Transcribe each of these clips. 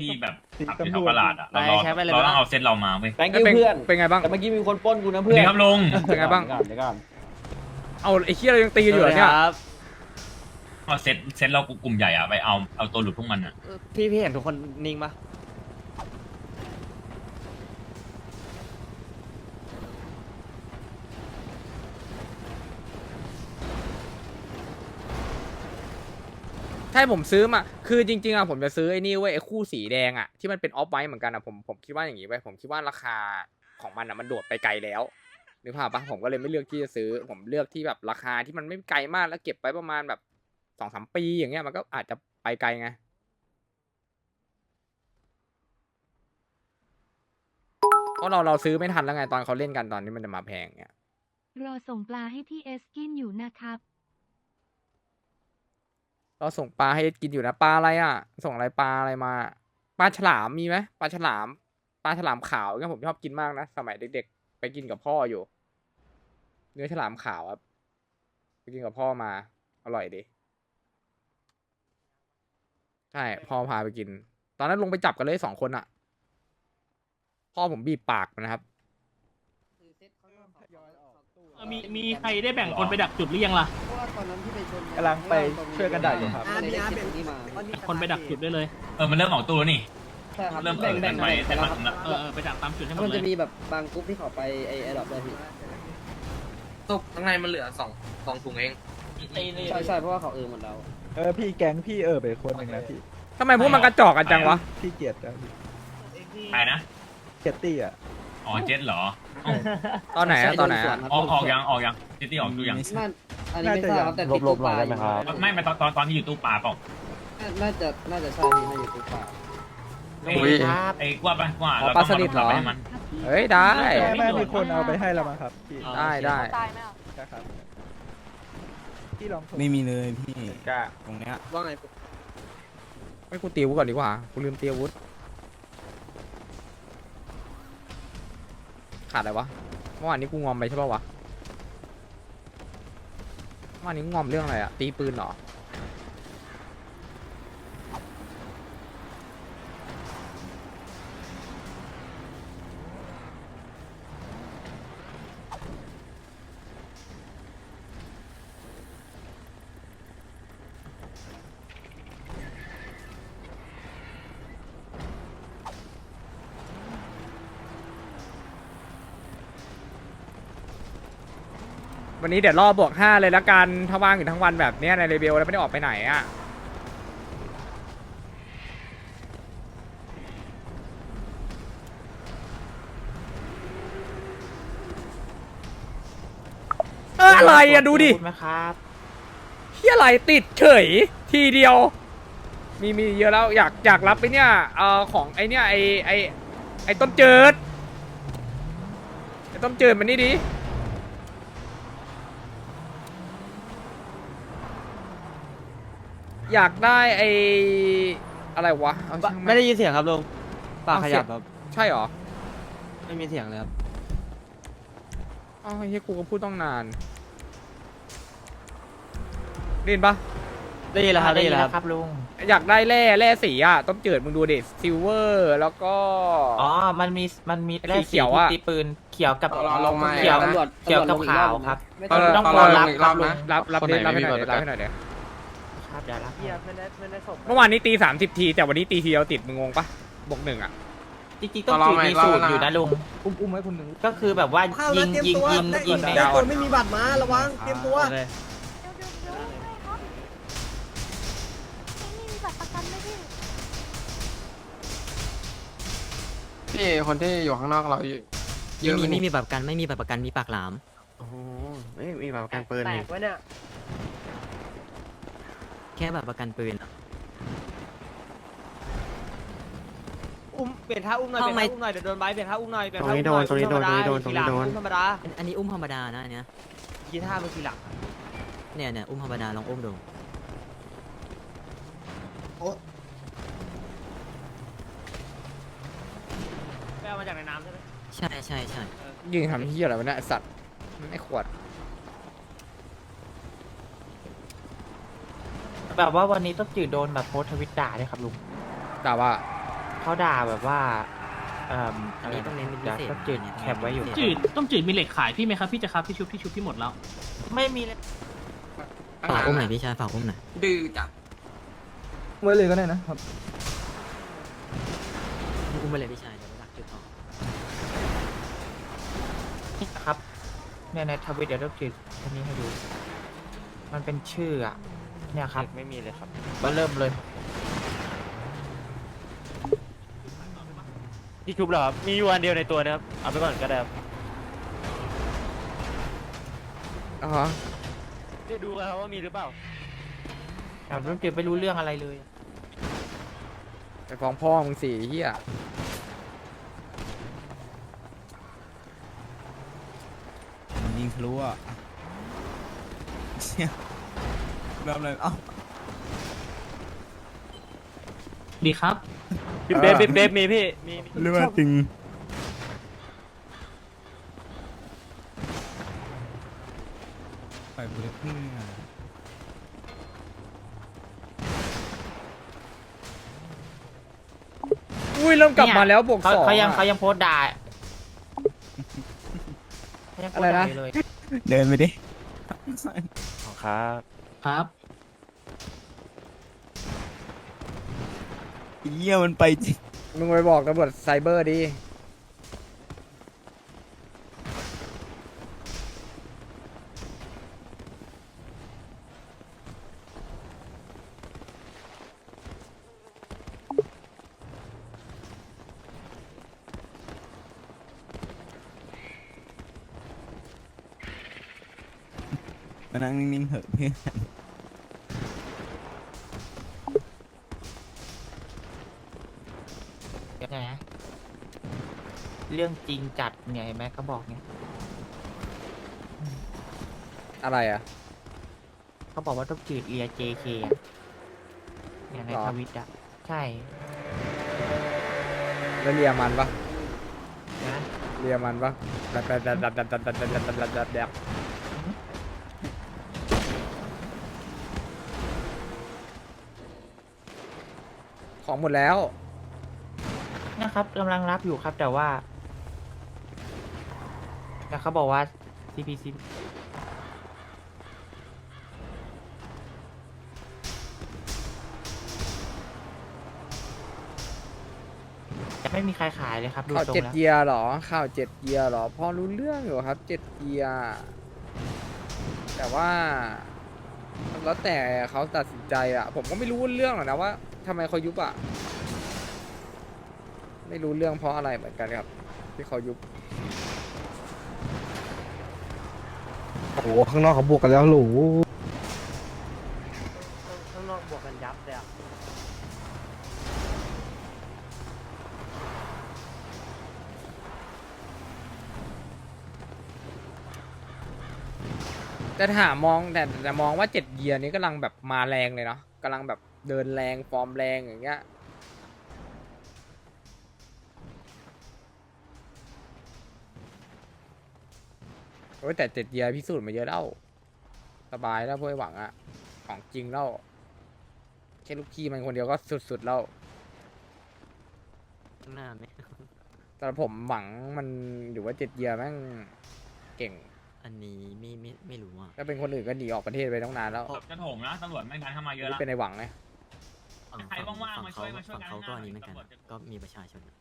ที่แบบขับอยู่แถวตลาดอะเรารอใช้ไปเลย เราไหมต้องเอาเซตเรามาเว้ยแตงเอ้ยกิ้วเป็นเพื่อน เป็นไงบ้าง แต่เมื่อกี้มีคนปล้นกูนะสเพื่วัอสนดีครับลุงเป็นไงบ้าง เดี๋ยวก่อนเดี๋ยวก่อนเอาไอ้เคียเรายังตีอยู่เหรอเนี่ย ครับเอาเซตเซตเรากลุ่มใหญ่อะไปเอาเอาตัวหลุดพวกมันอะ พี่พี่เห็นทุกคนนิ่งปะ ใช่ผมซื้อมา คือจริงๆอะผมจะซื้อไอ้นี่เว้ยไอ้คู่สีแดงอะที่มันเป็นออฟไวท์เหมือนกันอะผมผมคิดว่าอย่างงี้เว้ยผมคิดว่าราคาของมันอะมันโดดไปไกลแล้วนึกภาพปะผมก็เลยไม่เลือกที่จะซื้อ ผมเลือกที่แบบราคาที่มันไม่ไกลมากแล้วเก็บไว้ประมาณแบบสองสามปีอย่างเงี้ยมันก็อาจจะไปไกลไงเพราะเราเราซื้อไม่ทันแล้วไงตอนเขาเล่นกันตอนนี้มันจะมาแพงเนี่ยรอส่งปลาให้พี่เอสกินอยู่นะครับ เราส่งปลาให้กินอยู่นะปลาอะไรอะ ส่งอะไรปลาอะไรมาปลาฉลามมีไหมปลาฉลามปลาฉลามขาวเนี่ยผมชอบกินมากนะสมัยเด็กๆ ไปกินกับพ่ออยู่ เนื้อฉลามขาวครับไปกินกับพ่อมา อร่อยดีใช่พ่อพาไปกิน ตอนนั้นลงไปจับกันเลยสองคนอะพ่อผมบีบปากมันนะครับ มีมีใครได้แบ่งคนไปดักจุดหรือยังล่ะ กำลังไปช่วยกันดักอยู่ครับคนไปดักจุดได้เลย เออมันเริ่มออกตัวแล้วนี่ ใช่ครับเริ่มเออแบ่งไปๆเซ็ตแล้มาวครับแล้วเออเออไปดักตามจุดให้หมมัดนเลจะยมีแบบบางกรุ๊ปที่เขาไปไอ้ไอ้ดอกเลยพี่ตุกข้างในมันเหลือสองสองถุงเอง ใช่ใช่เพราะว่าเขาเออหมดแล้วเออพี่แก๊งพี่เออไปคนหนึ่งนะพี่ทำไมพวกมันกระจอกกันจังวะ พี่เกียรตินะพี่ไปนะ เกียรติตี้อะอ๋อเจ็ตเหรอเอ้าตอนไหนอะตอนไหนอะออกออกยังออกยังเจ็ตตี้ออกดูยัง น่า อันนี้ไม่ทราบครับแต่ติดตู้ปลาอยู่ไม่ไม่ตอนตอนตอนที่อยู่ตู้ปลาเปล่าน่าจะน่าจะใช่พี่น่าอยู่ตู้ปลาไอ้ไอ้กว่าปะกว่าอ๋อเราปลาต้องสลิดเหรอาให้มัน เฮ้ยได้แม่แม่มีคนเอาไปให้แล้วมั้งครับพี่ได้ได้ใช่ครับพี่ลองโทรไม่มีเลยพี่กล้าตรงเนี้ยว่าไงไม่กูตีอาวุธก่อนดีกว่า กูลืมตีอาวุธ ขาดอะไรวะ เมื่อวานนี้กูงอมไปใช่ป่าวะเมื่อ วันนี้งอมเรื่องอะไรอะตีปืนเหรอ วันนี้เดี๋ยวรอบวกห้าเลยละกันถ้าว่างอยู่ทั้งวันแบบเนี้ยในเรเบลแล้วไม่ได้ออกไปไหนอะเอ้ยอะไรอะดูดิไหมครับเฮียอะไรติดเฉยทีเดียว มีมีเยอะแล้วอยากอยากรับไปเนี่ยเอ่อของไอเนี่ยไอไอไอต้มเจิดไอต้มเจิดมันนี่ดิ อยากได้ไออะไรวะเอาช่างนไม่ได้ยินเสียงครับลุงปากขยับครับ ใช่เหรอไม่มีเสียงเลยครับอ้าวเฮียกูก็พูดต้องนานได้ยินปะได้ยินแล้วครับได้ยินแล้วครับ ลุง อยากได้แร่แร่สีอะต้มเจิดมึงดูดิซิลเวอร์แล้วก็ อ๋อ มันมี มันมีไอ้สีเขียวอะตีปืน เขียวกับลงมา เขียวตำรวจเขียวกับตำรจลงอีขาวอบครับ ไม่เออต้องต้องรอรับครับลุงรับรับดิรับให้หน่อยดิรับให้หน่อยเดี๋ยว ครับเดี๋ยวรับเมื่อวานนี้ตีสามสิบที แต่วันนี้ตีทีเดียวติดมึงงงปะบวกหนึ่งอะ จริงๆต้องจืดมีสูตรอยู่นะลุงอุ้มอุ้มไว้คนหนึ่งก็คือแบบว่ายิงยิงยิงยิงในดาวไม่มีบัตรมาระวังเตรียมตัวเดี๋ยวเดี๋ยวเดี๋ยวให้ครับนี่มีบัตรประกันไหมพี่พี่คนที่อยู่ข้างนอกเราเยอะไม่มีไหมไม่มีแบบกันไม่มีแบบประกันมีปากหลามโอ้โหไม่มีแบบการปืนนี่แค่แบบประกันปืนอะ อุ้มเปลี่ยนท่าอุ้มหน่อยทำเปลี่ยนไมท่าอุ้มหน่อยเดี๋ยวโดนใบเปลี่ยนท่าอุ้มหน่อยเปลี่ยนตรงท่านี้อุ้มโดนตรงนี้โดนตรงนี้โดนตรงนี้โดน อุ้มธรรมดาอันอันนี้อุ้มธรรมดานะอันเนี้ยยีท่าเป็นทีหลังเนี่ยเนี่ยอุ้มธรรมดาลองอุ้มดู ไปเอามาจากในน้ำใช่ไหมใช่ใช่ใช่ยิงทำที่อะไรวะเนี่ยไอ้สัตว์ไอ้ขวด แบบว่าวันนี้ต้องจืดโดนแบบโพสต์ทวิตด่าด้วยครับลุงด่าว่าเขาด่าแบบว่าเอ่ออันนี้ต้องเน้นเป็นพิเศษก็จืดอันนี้แคปไว้อยู่ต้องจืเน้นดเป็นพิเศษต้มจืดมีเหล็กขายพี่ไหมครับพี่จะครับพี่ชุบพี่ชุบพี่หมดแล้ว ไม่มีเลยฝากอุ้มหน่อยพี่ชายฝากอุ้มหน่อยดื้อจัดไว้เลยก็ได้นะครับ อุ้มไปเลยพี่ชายเดี๋ยวไปดักจุดต่อครับเนี่ยในทวิตเดี๋ยวต้องจืดอันนี้ให้ดู มันเป็นชื่ออะ เนี่ยครับ ไม่มีเลยครับ มาเริ่มเลย ที่ชุบเหรอครับ มีอยู่อันเดียวในตัวนะครับ เอาไปก่อนก็ได้ครับอ๋อจะดูกันครับว่ามีหรือเปล่า แต่ต้องจืดไม่รู้เรื่องอะไรเลย ไปฟ้องพ่อมึงสี่เฮียยิงทะลุอะ แบบเลยเอ้าดีครับพี่เบฟพี่เบฟมีพี่มีมีเรื่องจริงไปบุรีพึ่งอะอุ้ยเริ่มกลับมาแล้วบวกเขาสองเขายังอะเขายังโพสต์ด่าเขายังโพสต์ด่าอะไรนะยู่เลย เดินไปดิของครับ ครับเยี่ยมันไปจริงมึงไปบอกตำรวจไซเบอร์ดิมานั่งนิ่งๆเถอะเพื่อน เรื่องจริงจัดไงเห็นไหมเขาบอกไงอะไรอะ เขาบอกว่าต้องจืดเรีย JK อะเนี่ยในหรอ ทวิตอะใช่แล้วเรียมันปะนะเรียมันปะดับดับดับดับดับดับดับดับดับดับดับดับของหมดแล้ว นะครับกำลังรับอยู่ครับแต่ว่า แต่เขาบอกว่า CPC จะไม่มีใครขายเลยครับ ดูข่าวทรงเจ็ดแล้วเยียร์เหรอข่าวเจ็ดเยียร์เหรอพอรู้เรื่องอยู่ครับเจ็ดเยียร์แต่ว่า แล้วแต่เขาตัดสินใจอะผมก็ไม่รู้เรื่องหรอกนะว่าทำไมเขายุบอะไม่รู้เรื่องเพราะอะไรเหมือนกันครับ ที่เขายุบ โอ้โหข้างนอกเขาบวกกันแล้วหรูข้างนอกบวกกันยับเลยอะแต่ถามมองแต่แต่มองว่าเจ็ดเยียร์นี้กำลังแบบมาแรงเลยเนาะกำลังแบบเดินแรงฟอร์มแรงอย่างเงี้ย โอ้ยแต่เจ็ดเยียร์พิสูจน์มาเยอะแล้วสบายแล้วพวกไอ้หวังอะของจริงแล้วแค่ลูกพี่มันคนเดียวก็สุดๆแล้วข้างหน้าไหมแต่ผมหวังมันอยู่ว่าเจ็ดเยียร์แม่งเก่งอันนี้ไม่ไม่ไม่รู้อะถ้าเป็นคนอื่นก็หนีออกประเทศไปตั้งนานแล้วจะโถมนะตำรวจไม่งานเข้ามาเยอะนี่ละเป็นในหวังไงฝั่งใครฝั่งว่างๆฝั่งมาช่เขาวยมาช่วยฝั่งกันเขาก็หน้าอันนี้เหมือนกันตำรวจจะก็มีประชาชนอะ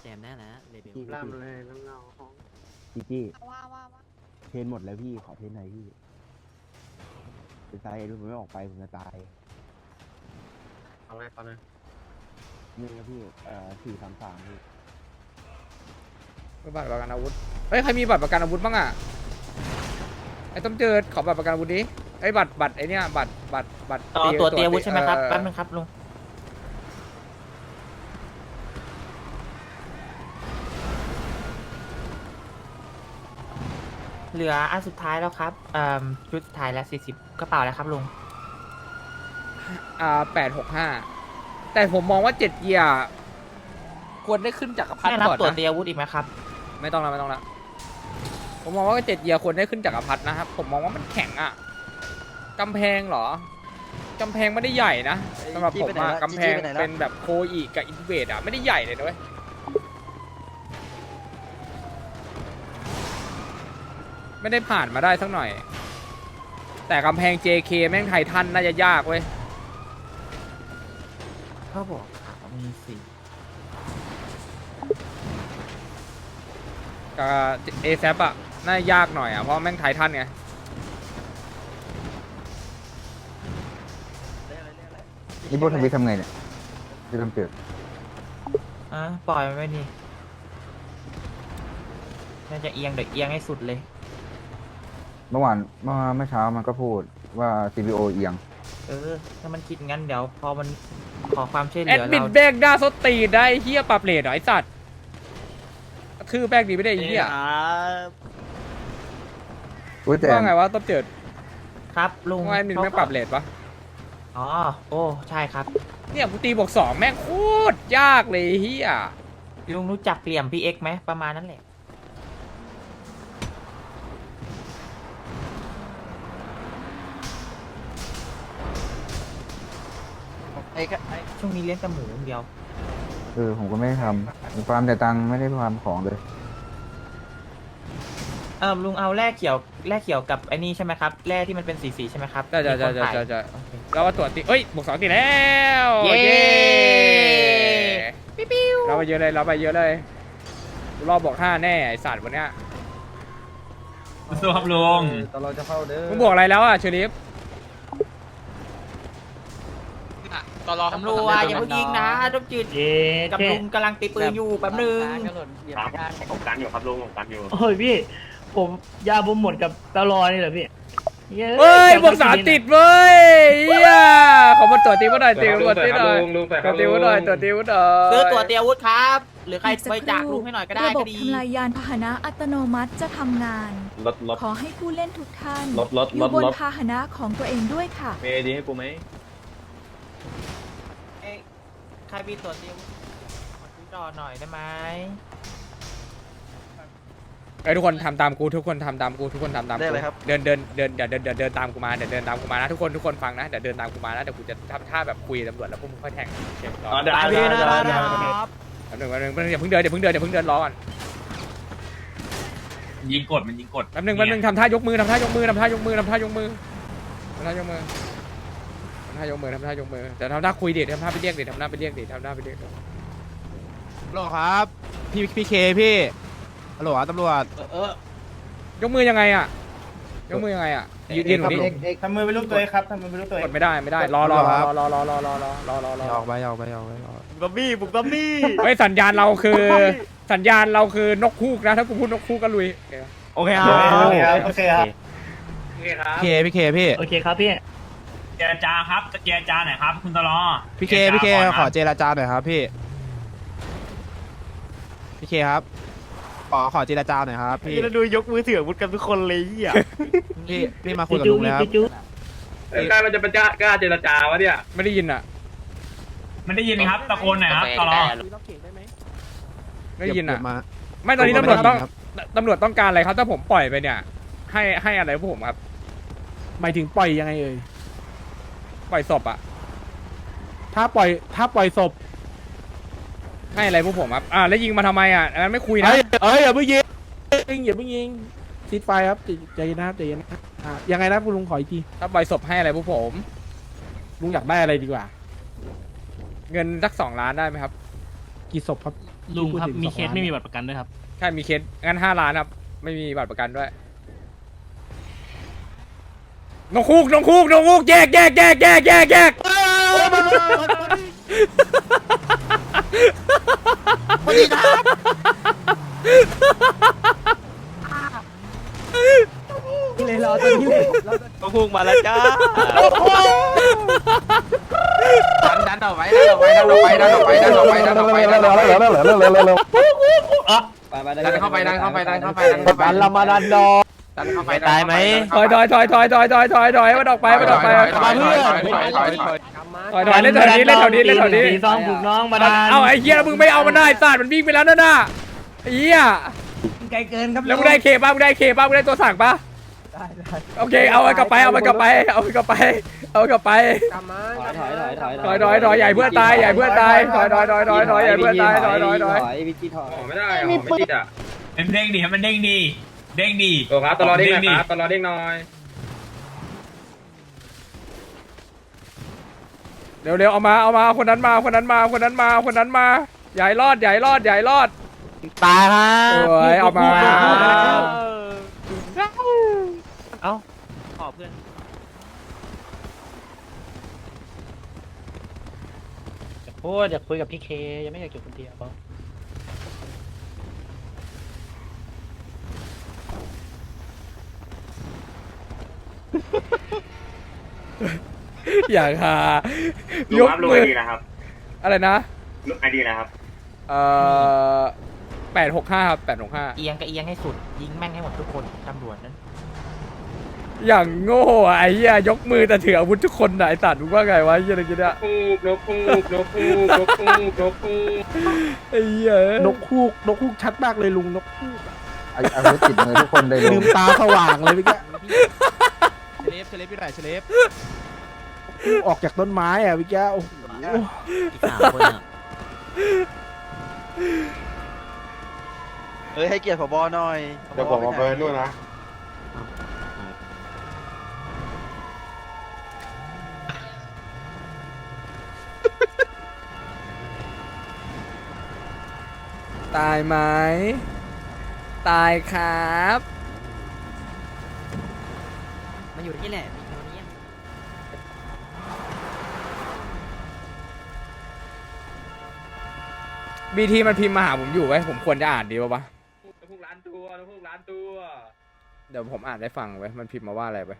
แจมได้แล้วเลเบลล่ามเลยน้ำเงาของ จีจี้ว่าว่าว่าเทรนหมดแล้วพี่ขอเทรนหน่อยพี่จะตายรู้ผมไม่ออกไปผมจะตายเอาเลยเอาเลยนี่ครับพี่เอ่อสี่สามสามพี่บัตรประกันอาวุธ เฮ้ยใครมีบัตรประกันอาวุธบ้างอะ ไอ้ต้มเจิดขอบัตรประกันอาวุธดิ ไอ้ยบัตรบัตรไอ้เนี่ยบัตรบัตรบัตรต่อตัวเตรียมอาวุธเใช่ไหมครับเออแป๊บนึงครับลุง เหลืออันสุดท้ายแล้วครับเอ่อชุดสุดท้ายแล้วสี่สิบกระเป๋าแล้วครับลุง อ่าแปดหกห้าแต่ผมมองว่าเจ็ดเยียร์ควรได้ขึ้นจากรพรรให้ดิรับก่อนตัวนะเตรียมอาวุธอีกไหมครับ ไม่ต้องแล้วไม่ต้องแล้วผมมองว่าเจ็ดเยียร์ควรได้ขึ้นจากรพรรดินะครับ ผมมองว่ามันแข็งอะกำแพงเหรอกำแพงไม่ได้ใหญ่นะสำหรับผมจี้ไปไหนอะละกำแพงจี้ไปไหนละเป็นแบบโคอีกับอินเวดอะไม่ได้ใหญ่เลยนะเว้ย ไม่ได้ผ่านมาได้สักหน่อย แต่กำแพง JK แม่งไททันน่าจะยากเว้ยเขาบอกขาวมีสีกับเอซอะน่าจะยากหน่อยอะเพราะแม่งไททันไงนี่พวกทวิตทำไงเนี่ยจะทำเปลี่ยนอะปล่อยมันไว้นี่น่าจะเอียงเดี๋ยวเอียงให้สุดเลย เมื่อวานเมื่อเมื่อเช้ามันก็พูดว่า CPO เอียง เออ ถ้ามันคิดงั้นเดี๋ยว พอมันขอความช่วยเหแอลืดอมินเราแบกด้าสตีนได้เฮียปรับเลทเหรอไอสัตว์คือแบกดีไม่ได้ไอ้เฮียอุ้ยแต่ว่าไงวะต้นเจิดครับลุงว่าแอดมินไม่ปรับเลทปะอ๋อโอ้ใช่ครับ เนี่ยกูตีบวกสองแม่งโคตรยากเลยเฮียลุงรู้จักเหลี่ยม PX ไหมประมาณนั้นแหละ ไอ้ก็ไอ้ช่วงนี้เลี้ยงแต่หมูอย่างเดียว เออผมก็ไม่ได้ทำผมฟาร์มแต่ตังค์ไม่ได้ฟาร์มของเลย เออลุงเอาแร่เขียวแร่เขียวกับไอ้นี่ใช่ไหมครับแร่ที่มันเป็นสีสีๆใช่ไหมครับจะจะมีจะคนจะขายจะจะโอเคเราว่าตรวจติเอ้ยบวกสองติดแล้วเย้เราไปเยอะเลยเราไปเยอะเลยกูรอบบอกห้าแน่ไอสัตว์วันเนี้ยสู้ครับลุงตลอดจะเข้าเด้อมึงบวกอะไรแล้วอะเชอริฟ ตลอดตำรวจอย่าเพิ่งยิงนะต้มจืดเย้กับลุงกำลังตีปืนอยู่แป๊บนึงผมกันอยู่ครับลุงผมกันอยู่โอ้ยพี่ ผมยาผมหมดกับตลอดนี่เหรอพี่เย้เฮ้ยบวกสามติดเว้ยเฮียขอมาตรวจตีมาหน่อยตีมาตรวจตีหน่อยตรวจตีมาหน่อยตรวจตีมาหน่อยซื้อตัวเตรียมอาวุธครับ หรือใครบริจาคลุงให้หน่อยก็ได้ระบก็บดีทำลายยานพาหนะอัตโนมัติจะทำงานรถรถขอให้ผู้เล่นทุกท่านรถรถอยู่บนพาหนะของตัวเองด้วยค่ะเมย์ดีให้กูไหมเอ้ย ใครมีตัวเตรียมอาวุธขอซื้อต่อหน่อยได้ไหมไอ้ยทุกคนทำตามกูทุกคนทำตามกูทุกคนทำตามกูได้เลยครับ เดินเดินเดินเดี๋ยวเดินเดินเดินตามกูมาเดี๋ยวเดินตามกูมานะทุกคนทุกคนฟังนะเดี๋ยวเดินตามกูมานะเดี๋ยวกูจะทำท่าแบบคุยกับตำรวจแล้วพวกมึงค่อยแทงโอเครออ๋อได้ตายพี่นะคได้รับแป๊บนึงแป๊บนึงแป๊บนึงอย่าเพิ่งเดินอย่าเพิ่งเดินอย่าเพิ่งเดินรอก่อนยิงกดมันยิงกดแป๊บนึงแป๊บนึงทำท่ายกมือทำท่ายกมือทำท่ายกมือทำท่ายกมือทำท่ายกมือ ทำท่ายกมือทำท่ายกมือแต่ทำท่าคุยดิทำท่าไปเรียกดิทำท่าไปเรียกดิทำท่าไปเรียกดิฮัลโหลครับ พี่พี่เคพี่ฮัลโหลครับตำรวจ ยกมือยังไงอะยกมือยังไงอะยืนยืนอยู่นี่ทำมือเป็นรูปตัวเองครับทำมือเป็นรูปตัวเอกงดไม่ได้ไม่ได้รอรอรอรอรอรอรอรอรอรอรอออกไปออกไปออกไปออกบัมบี้บุกบัมบี้เฮ้ยสัญญาณเราคือ สัญญาณเราคือนกคูกนะถ้ากูพูดนกคูกก็ลุยโอเคโอเคครับโอเคครับโอเคครับโอเคครับพี่เคพี่เคพี่โอเคครับพี่ เจรจาครับจะเจรจาหน่อยครับ คุณตลอพี่เคพี่เคขอเจรจาหน่อยครับพี่พี่เคครับขอขอเจรจาหน่อยครับพี่พี่แล้วดูยกมือถืออาวุธกันทุกคนเลยอะพี่พี่มาคุยกับลุงแล้วกล้ามันจะเป็นกล้ากล้าเจรจาวะเนี่ยไม่ได้ยินอะไม่ได้ยินครับตะโกนหน่อยครับตลอไม่ได้ยินอะเดี๋วมาไม่ตอนนี้ผมตำรวจต้องไม่ได้ยินครับตำรวจต้องการอะไรครับถ้าผมปล่อยไปเนี่ย ให้ให้อะไรพวกผมครับหมายถึงปล่อยยังไงเอ่ย ปล่อยศพอะถ้าปล่อยถ้าปล่อยศพให้อะไรพวกผมครับอ่าแล้วยิงมาทำไมอะอันนั้นไม่คุยนะเอ้ยเอ้ยอย่าเพิ่งยิงอย่าเพิ่งยิงซีดไฟครับใจใจเย็นนะครับใจเย็นนะอะยังไงนะคุณลุงขออีกทีถ้าปล่อยศพให้อะไรพวกผม ลุงอยากได้อะไรดีกว่า เงินสักสองล้านได้ไหมครับกี่ศพครับลุงครับที่พูดถึมีสองเคสล้านไม่มีบัตรประกันด้วยครับ ใช่มีเคสงั้นห้าล้านครับ ไม่มีบัตรประกันด้วย นกคูกนกคูกนกคูกแยกแยกแยกแยกแยกแยกเลยรอตัวนี้เลยก็พุ่งมาแล้วจ้าดันดันออกไปดันออกไปดันออกไปดันออกไปดันออกไปดันออกไปดันออกไปดันเข้าไปดันเข้าไปดันเข้าไปดันเข้าไปดันละมาดันดอ ดันเข้าไปตายไหม ถอยถอยถอยถอยถอยถอยถอยถอยมันออกไปมันออกไปถอยถอยถอยถอยถอยถอยถอยถอยถอยเล่นแถวนี้เล่นแถวนี้เล่นแถวนี้ตีซองผูกน้องมาดันเอาไอ้เหี้ยมึงไม่เอามันได้ศาสตร์มันวิ่งไปแล้วนั่นน่ะไอ้เหี้ยไกลเกินครับแล้วมึงได้เคป้ามึงได้เคป้ามึงได้ตัวสั่งป้าโอเคเอามันกลับไปเอามันกลับไปเอามันกลับไปเอามันกลับไปกลับมาถอยถอยถอยถอยถอยถอยใหญ่เพื่อนตายใหญ่เพื่อนตายถอยถอยถอยถอยถอยใหญ่เพื่อนตายถอยถอยถอยวิจิถอยไม่ได้อะไม่ติดอะมันเด้งดีมันเด้งดี เด้งดีตัวครับตลอดเด้งนะครับตลอดเด้งหน่อยเร็วเร็วเอามาเอามาคนนั้นมาคนนั้นมาคนนั้นมาคนนั้นมาใหญ่รอดใหญ่รอดใหญ่รอดตายครัโอ้ยเอามาเอ้าขอเพื่อนอยากพูดอยากคุยกับพี่เคยังไม่อยากอยู่คนเดียว เปล่าอย่างฮายกมืออะไรนะลูกไอดีนะครับ เอ่อแปดหกห้าครับแปดหกห้าเอียงก็เอียงให้สุด ยิงแม่งให้หมดทุกคนตำรวจนั้นอย่างโง่อะไอ้เหี้ยยกมือแต่ถืออาวุธทุกคนน่ะไอ้สัตว์มึงว่าไงวะไอ้เหี้ยอะไรกันเนี่ยปูกนกปูกนกปูกนกปูกนกปูไอ้เหี้ยนกคูกนกคูกชัดมากเลยลุงนกคูกอาวุธติดมือทุกคนเลยลืมตาสว่างเลยเมื่อกี้เชเล ฟเชเลฟพี่ไหนเชเลฟคูกออกจากต้นไม้อะเมื่อกี้โอ้โหอีกสามคนอะเฮ้ยให้เกียรติผบหน่อยเดี๋ยวผมเอาไปนู่นนะตายไหม ตายครับมา อยู่ที่แหละมีคนนี้บีทีมันพิมพ์มาหาผมอยู่ไว้ยผมควรจะอ่านดีป่าวะพวกร้านตัวพวกร้านตัว เดี๋ยวผมอ่านได้ฟังไว้ยมันพิมพ์มาว่าอะไรไป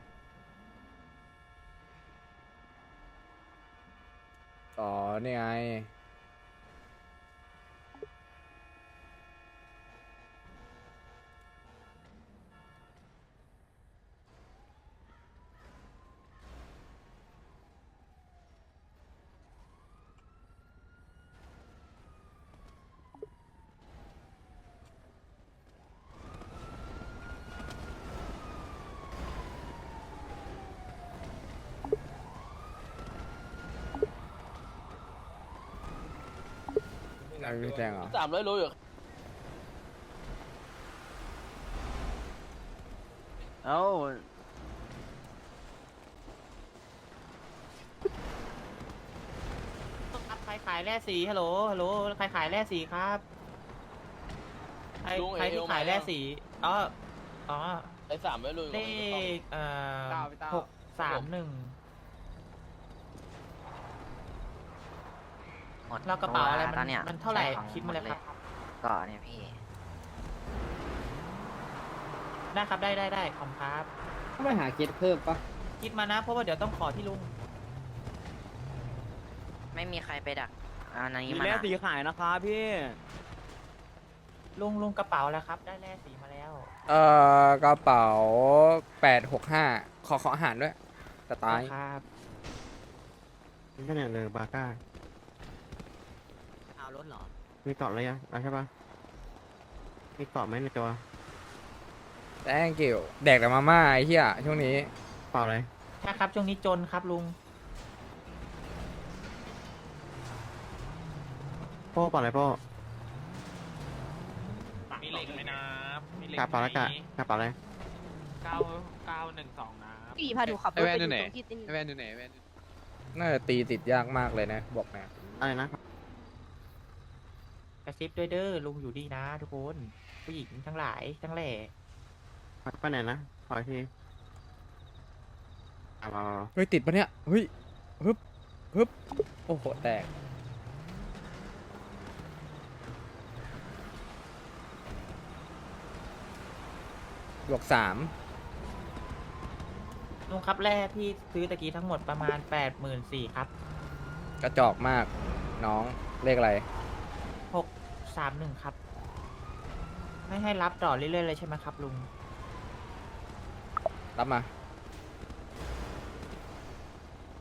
อ๋อนี่ไง อะไรพี่แจงเหรอสามร้อยโลอยู่เอ้าครับใครขายแร่สีฮัลโหลฮัลโหลใครขายแร่สีครับใครใครที่ขายแร่สีอ๋ออ๋อไอ้สามร้อยโลเลขเอ่อหกสามหนึ่ง แล้วกระเป๋าอะไรมันมันเท่าไหร่คิดมาเลยครับก่อนเนี่ยพี่ ได้ครับได้ได้ได้ขอบคุณครับไม่หาเกียรติเพิ่มปะคิดมานะเพราะว่าเดี๋ยวต้องขอที่ลุง ไม่มีใครไปดักอันนี้มีมาแร่สีขายนะครับพี่ ลุงลุงกระเป๋าแล้วครับ ได้แร่สีมาแล้ว เอ่อกระเป๋าแปดหกห้าขอขออาหารด้วยจะตาย ครับ นี่ก็เนี่ยเลยบาก้าเอารถเหรอ มีเกาะอะไรยังใช่ปะมีเกาะไหมในตัวแ thank you แดกแต่มาม่าไอ้เหี้ยช่วงนี้เปล่าอะไร ใช่ครับช่วงนี้จนครับลุง โป้เปล่าอะไรโป้มีเหล็กไหมนะมีเหล็กกาเปล่าแล้วกะกาเปล่าอะไร เก้าเก้าหนึ่งสองนะพี่พาดูขับรถไปอยู่ตรงที่ตินไอแวนอยู่ไหนแวนน่าจะตีติดยากมากเลยนะ บอกนะ อะไรนะ กระซิบด้วยเด้อลุงอยู่ดีนะ ทุกคนผู้หญิงทั้งหลายทั้งแหล่ไปไหนนะขออีกทีเอาเอาเอาเฮ้ยติดปะเนี่ยเฮ้ยฮึบฮึบโอ้โหแตกบวกสามลุงครับแร่ที่ซื้อตะกี้ทั้งหมดประมาณแปดหมื่นสี่ครับ กระจอกมาก น้องเลขอะไรหก สามหนึ่งครับ ไม่ให้รับต่อเรื่อยๆเลยใช่ไหมครับลุง รับมา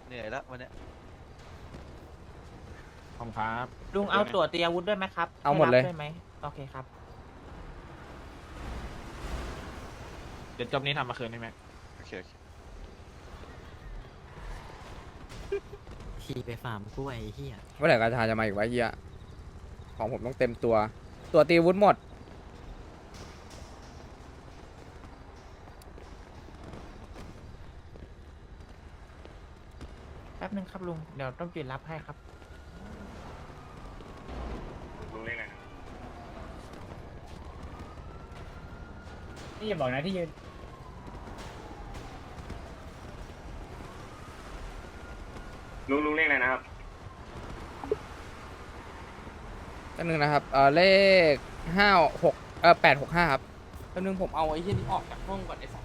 เหนื่อยแล้ววันเนี้ยขอบครับ ลุงเอาตรวจตีอาวุธด้วยไหมครับเอาหมดเลยให้รับด้วยไหมโอเคครับ เดี๋ยวจบนี้ทำมาคืนได้ไหมเคโอเคขี่ไปฟาร์มกล้วยเฮียเมื่อไหร่กาชาจะมาอีกวะเฮีย ของผมต้องเต็มตัว ตัวตีวุฒหมด แป๊บนึงครับลุง เดี๋ยวต้องปิดรับให้ครับลุงเรียกอะไรนะนี่อย่าบอกนะที่ยืน ลุงลุงเรียกอะไรนะครับ หนึ่งนะครับเออเลขห้าหกเออแปดหกห้าครับแป๊บนึงผมเอาไอ้เหี้ยนี้ออกจากห้องก่อนไอ้สัส